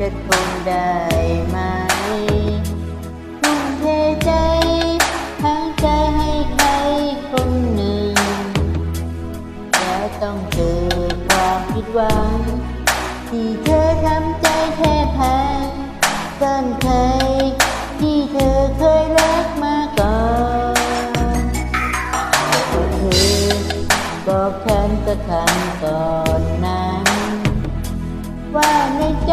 จะทนได้ไหมทุ่มเทใจ ทั้งใจให้ใครคนหนึ่ง แล้วต้องเจอความผิดหวัง ที่เธอทำใจแทบพังซ่อนใครที่เธอเคยรักมาก่อนเธอบอกฉันสักครั้งก่อนนั้น ว่าในใจ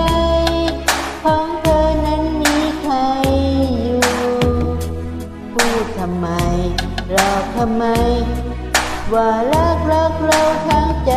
ทำไม ว่ารักรักเราทั้งใจ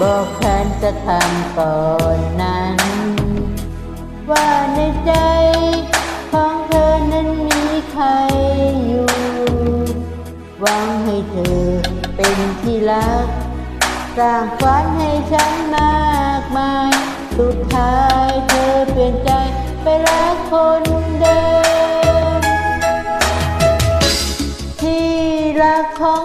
บอกแทนจะทำก่อนนั้น ว่าในใจของเธอนั้นมีใครอยู่หวังให้เธอเป็นที่รัก สร้างฝันให้ฉันมากมาย สุดท้ายเธอเปลี่ยนใจไปรักคนเดิมที่รักของ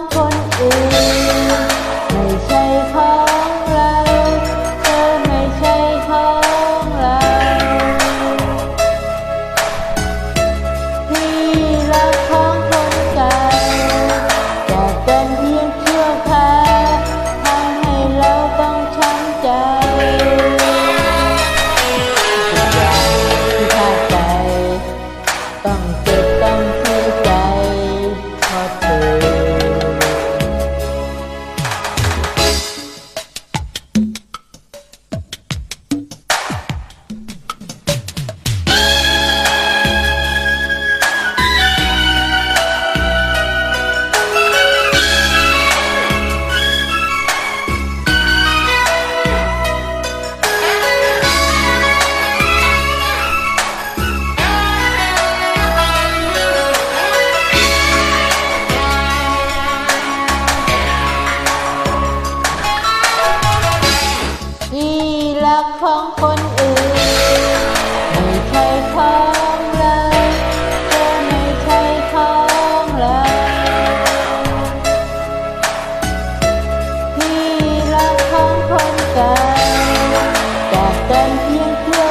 รักของคนอื่น ไม่ใช่ของเราเธไม่ใช่ของเราที่รักของคนเก่าจากกันเพียงเพื่อ